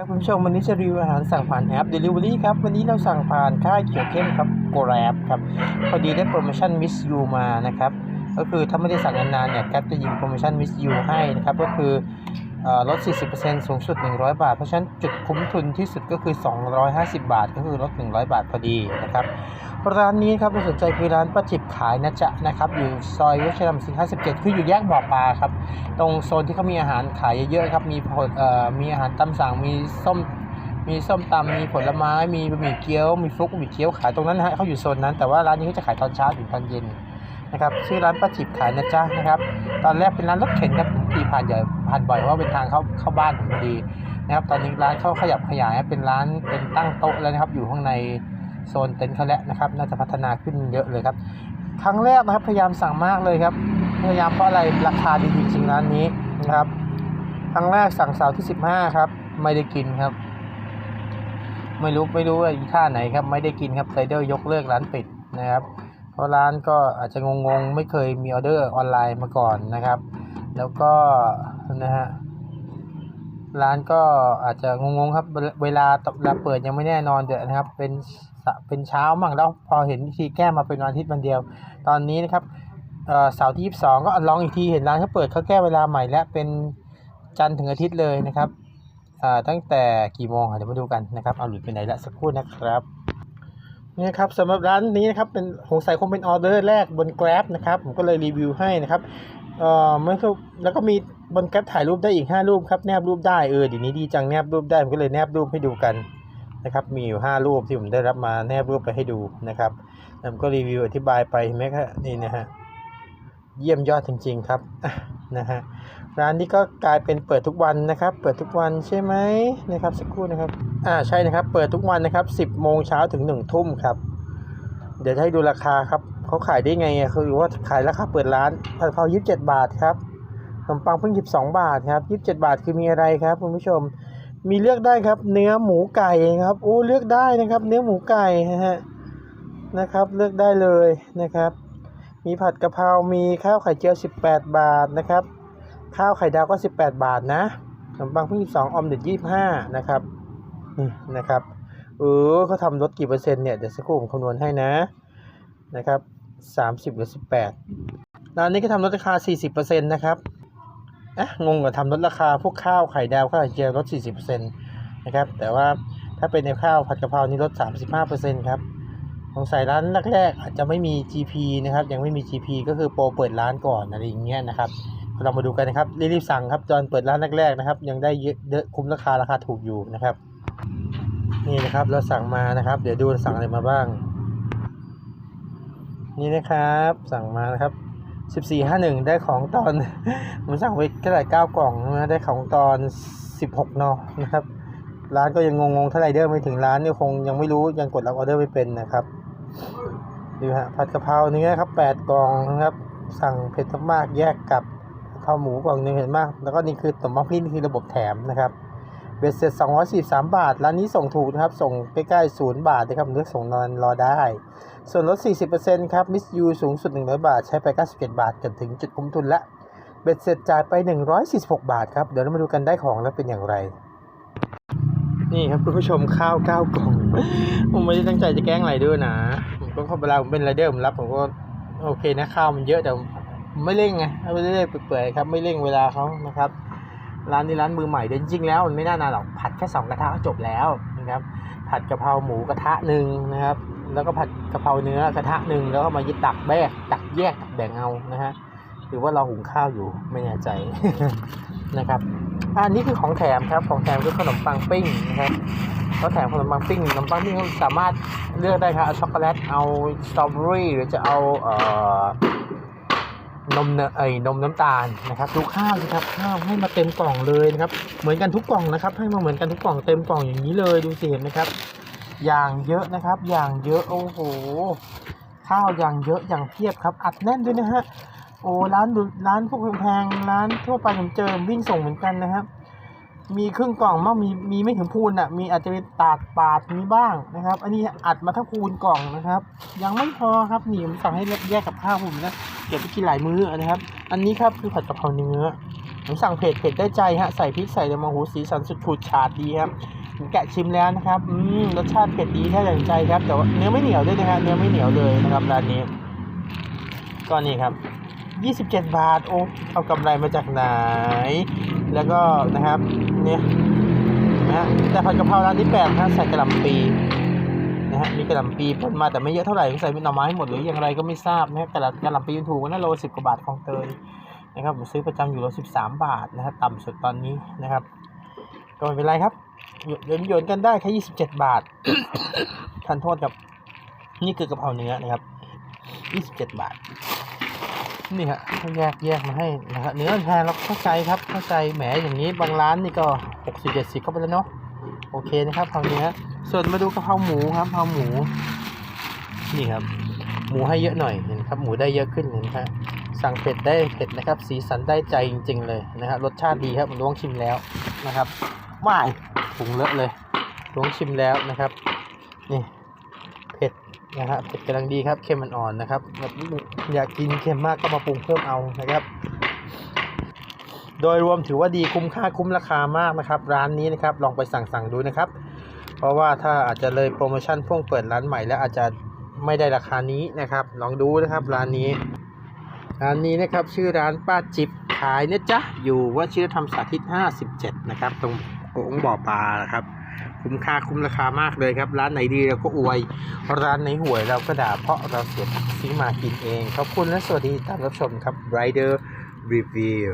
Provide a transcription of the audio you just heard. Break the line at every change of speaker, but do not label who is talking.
ครับคุณผู้ชมวันนี้จะรีวิวอาหารสั่งผ่านแอป Delivery ครับ วันนี้เราสั่งผ่านค่ายเขียวเข้มครับ Grab ครับพอดีได้โปรโมชั่น Miss You มานะครับ ก็คือถ้าไม่ได้สั่งนานๆเนี่ยแกจะยิงโปรโมชั่น Miss You ให้นะครับ ก็คืออลด 40%สูงสุด 100 บาท เพราะฉะนั้นจุดคุ้มทุนที่สุดก็คือ 250 บาท ก็คือลด 100 บาทพอดีนะครับ ร้านนี้ครับน่าสนใจคือร้านป้าจิบขายนะจ๊ะนะครับ อยู่ซอยเวชรำสิง57คืออยู่แยกบ่อปลาครับ ตรงโซนที่เขามีอาหารขายเยอะๆครับ มีผลเอ่อมีอาหารตามสั่งมีส้มมีส้มตำมีผลไม้มีบะหมี่เกี๊ยวมีฟลุกบะหมี่เกี๊ยวขายตรงนั้นนะฮะเขาอยู่โซนนั้นแต่ว่าร้านนี้เขาจะขายตอนเช้าถึงตอนเย็นนะครับชื่อร้านป้าจิบขายนะจ๊ะนะครับ ตอนแรกเป็นร้านรถเข็นครับผมขี่ผ่านบ่อยผ่านบ่อยเพราะเป็นทางเข้าเข้าบ้านผมพอดีนะครับ ตอนนี้ร้านเขาขยับขยายเป็นร้านเป็นตั้งโต๊ะแล้วนะครับ อยู่ข้างใน โซนเต็นท์เขาแล้วนะครับ น่าจะพัฒนาขึ้นเยอะเลยครับ ครั้งแรกนะครับพยายามสั่งมากเลยครับ พยายามเพราะอะไรราคาดีจริงๆร้านนี้นะครับ ครั้งแรกสั่งเสาร์ที่ 15 ครับ ไม่ได้กินครับ ไม่รู้ไม่รู้ว่าอีท่าไหนครับ ไม่ได้กินครับไซเดอร์ยกเลิกร้านปิดนะครับ เพราะร้านก็อาจจะงงๆ ไม่เคยมีออเดอร์ออนไลน์มาก่อนนะครับ แล้วก็นะฮะ ร้านก็อาจจะงงๆครับ เวลาเวลาเปิดยังไม่แน่นอนเดี๋ยวนะครับ เป็นเป็นเช้ามั่งแล้วพอเห็นทีแก้มาเป็นวันอาทิตย์วันเดียว ตอนนี้นะครับเสาร์ที่ 22 ก็ลองอีกทีเห็นร้านเขาเปิดเขาแก้เวลาใหม่แล้วเป็นจันทร์ถึงอาทิตย์เลยนะครับตั้งแต่กี่โมงเดี๋ยวมาดูกันนะครับเอาหลุดไปไหนละสักครู่นะครับนี่ครับสำหรับร้านนี้นะครับเป็นสงสัยคงเป็นออเดอร์แรกบน Grab นะครับผมก็เลยรีวิวให้นะครับ เอ่อม่คือแล้วก็มีบน Grab ถ่ายรูปได้อีก 5 รูปครับแนบรูปได้เออเดี๋ยวนี้ดีจังแนบรูปได้ผมก็เลยแนบรูปให้ดูกันนะครับมีอยู่ 5 รูปที่ผมได้รับมาแนบรูปไปให้ดูนะครับแล้วผมก็รีวิวอธิบายไปเห็นไหมครับนี่นะฮะเยี่ยมยอดจริง ๆครับนะฮะร้านนี้ก็กลายเป็นเปิดทุกวันนะครับ เปิดทุกวันใช่ไหมนะครับสักครู่นะครับอ่าใช่นะครับ เปิดทุกวันนะครับ 10โมงเช้าถึง1ทุ่มครับ เดี๋ยวจะให้ดูราคาครับ เขาขายได้ไงอะคือว่าขายราคาเปิดร้านผัดกะเพรา27บาทครับขนมปังเพิ่ง12บสองบาทครับ27บเจ็ดบาทคือมีอะไรครับคุณผู้ชม มีเลือกได้ครับ เนื้อหมูไก่ครับโอ้เลือกได้นะครับ เนื้อหมูไก่นะฮะนะครับ เลือกได้เลยนะครับ มีผัดกะเพรา มีข้าวไข่เจียว18บแปดบาทนะครับ ข้าวไข่ดาวก็18บแปดบาทนะขนมปังเพิ่ง22องอมเด็ด25นะครับนี่นะครับเออเขาทำลดกี่เปอร์เซ็นต์เนี่ยเดี๋ยวสักครู่ผมคำนวณให้นะนะครับ 30 หรือ 18ร้านนี้ก็ทำลดราคา 40%นะครับเอ๊ะงงกับทำลดราคาพวกข้าวไข่ดาวข้าวไข่เจียวลด 40%นะครับ แต่ว่าถ้าเป็นในข้าวผัดกะเพรานี่ลด 35%ครับสงสัยร้านแรกๆอาจจะไม่มี GP นะครับ ยังไม่มี GP ก็คือโปรเปิดร้านก่อนอะไรอย่างเงี้ยนะครับ เรามาดูกันนะครับ รีบๆสั่งครับตอนเปิดร้านแรกๆนะครับ ยังได้เยอะคุ้มราคาราคาถูกอยู่นะครับ นี่นะครับเราสั่งมานะครับ เดี๋ยวดูสั่งอะไรมาบ้าง นี่นะครับ สั่งมานะครับ1451ได้ของตอนผมสั่งไปแค่ไหร่9กล่องนะได้ของตอน16นาะนะครับ ร้านก็ยังงงๆถ้าไรเดอร์ไม่ถึงร้านเนี่ยคงยังไม่รู้ยังกดรับออเดอร์ไม่เป็นนะครับดูฮะผัดกะเพราเนื้อครับ8กล่องนะครับ สั่งเผ็ดมากแยกกับกะเพราหมูกล่องหนึงเห็นมาก แล้วก็นี่คือขนมปังพี่นี่คือระบบแถมนะครับ เบสเสร็จ243 บาท ร้านนี้ส่งถูกนะครับ ส่งใกล้ๆ 0 บาทนะครับเลือกส่งนอนรอได้ ส่วนลด 40%ครับ มิสยูสูงสุด 100 บาท ใช้ไป 97 บาทจนถึงจุดคุ้มทุนละ เบ็ดเสร็จจ่ายไป 146 บาทครับ เดี๋ยวเรามาดูกันได้ของแล้วเป็นอย่างไร นี่ครับคุณผู้ชมข้าวเก้ากล่อง ผมไม่ได้ตั้งใจจะแกล้งไรดอร์นะ ผมก็เวลาผมเป็นไรเดอร์ผมรับผมก็โอเคนะข้าวมันเยอะแต่ผมไม่เร่งไงไม่ได้เร่งเปื่อยครับ ไม่เร่งเวลาเขานะครับ ร้านนี้ร้านมือใหม่เดี๋ยวจริงๆแล้วมันไม่น่านานหรอกผัดแค่สองกระทะก็จบแล้วนะครับผัดกะเพราหมูกระทะหนึ่งนะครับ แล้วก็ผัดกะเพราเนื้อกระทะหนึ่งแล้วก็มายึดตักแบกตักแยกตักแบ่งเอานะฮะหรือว่าเราหุงข้าวอยู่ไม่แน่ใจนะครับอันนี้คือของแถมครับของแถมคือขนมปังปิ้งนะครับเขาแถมขนมปังปิ้งขนมปังปิ้งสามารถเลือกได้ครับเอาช็อกโกแลตเอาสตรอเบอรี่หรือจะเอาเอ่อ นมเนยไอ้นมน้ำตาลนะครับดูข้าวสิครับข้าวให้มาเต็มกล่องเลยนะครับเหมือนกันทุกกล่องนะครับ ให้มาเหมือนกันทุกกล่องเต็มกล่องอย่างนี้เลยดูสิเห็นไหมครับ อย่างเยอะนะครับ อย่างเยอะโอ้โหข้าวอย่างเยอะอย่างเพียบครับ อัดแน่นด้วยนะฮะโอ้ร้านดูร้านพวกแพงๆร้านทั่วไปผมเจอวิ่งส่งเหมือนกันนะครับ มีครึ่งกล่องมั่งมีมีไม่ถึงพูนอะ มีอาจจะเป็นตากปาดมีบ้างนะครับ อันนี้อัดมาทั้งพูนกล่องนะครับ ยังไม่พอครับนี่ผมสั่งให้แยกกับข้าวผมนะเก็บไปกินหลายมื้อนะครับ อันนี้ครับคือผัดกะเพราเนื้อผมสั่งเผ็ดเผ็ดได้ใจฮะใส่พริกใส่เดมหูสีสันสุดฉูดฉาดดีครับผมแกะชิมแล้วนะครับอืมรสชาติเผ็ดดีแท้อย่างใจครับ แต่ว่าเนื้อไม่เหนียวด้วยนะฮะเนื้อไม่เหนียวเลยนะครับร้านนี้ก็นี่ครับ 27 บาทโอ้เอากำไรมาจากไหน แล้วก็นะครับ เนี่ยนะแต่ผัดกะเพราร้านนี้แปลกนะใส่กระหล่ำปีนะฮะมีกระหล่ำปีพ่นมาแต่ไม่เยอะเท่าไหร่ใส่เป็นหน่อไม้หมดหรืออย่างไรก็ไม่ทราบนะฮะกระหล่ำกระหล่ำปีมันถูกนะโลสิบกว่าบาทของเตยนะครับผมซื้อประจำอยู่โลสิบสามบาทนะฮะต่ำสุดตอนนี้นะครับ ก็ไม่เป็นไรครับโยนโยนกันได้แค่ยี่สิบเจ็ดบาททันโทษครับนี่คือกะเพราเนื้อนะครับยี่สิบเจ็ดบาท นี่ฮะแยกแยกมาให้นะครับเนื้อแพงเราเข้าใจครับเข้าใจแหมอย่างนี้บางร้านนี่ก็หกสิบเจ็ดสิบเข้าไปแล้วเนาะโอเคนะครับกะเพราเนื้อส่วนมาดูกะเพราหมูครับกะเพราหมูนี่ครับ หมูให้เยอะหน่อยเห็นครับ หมูได้เยอะขึ้นเห็นครับสั่งเผ็ดได้เผ็ดนะครับ สีสันได้ใจจริง ๆ เลยนะครับรสชาติดีครับผมลองชิมแล้วนะครับไม่ปรุงเลอะเลยลองชิมแล้วนะครับ นี่ ผ็ดนะฮะเผ็ดกำลังดีครับเค็มมันอ่อนนะครับแบบอยากกินเค็มมากก็มาปรุงเพิ่มเอานะครับ โดยรวมถือว่าดีคุ้มค่าคุ้มราคามากนะครับ ร้านนี้นะครับลองไปสั่งสั่งดูนะครับ เพราะว่าถ้าอาจจะเลยโปรโมชั่นพ่วงเปิดร้านใหม่แล้วอาจจะไม่ได้ราคานี้นะครับ ลองดูนะครับร้านนี้ ร้านนี้นะครับชื่อร้านป้าจิบขายเนะจ๊ะอยู่ว่าชื่อธรรมสาธิต 57 นะครับ ตรงโอ่งบ่อปลานะครับ คุ้มค่าคุ้มราคามากเลยครับ ร้านไหนดีเราก็อวย ร้านไหนห่วยเราก็ด่าเพราะเราเสียซื้อมากินเอง ขอบคุณและสวัสดีตามรับชมครับ Rider Review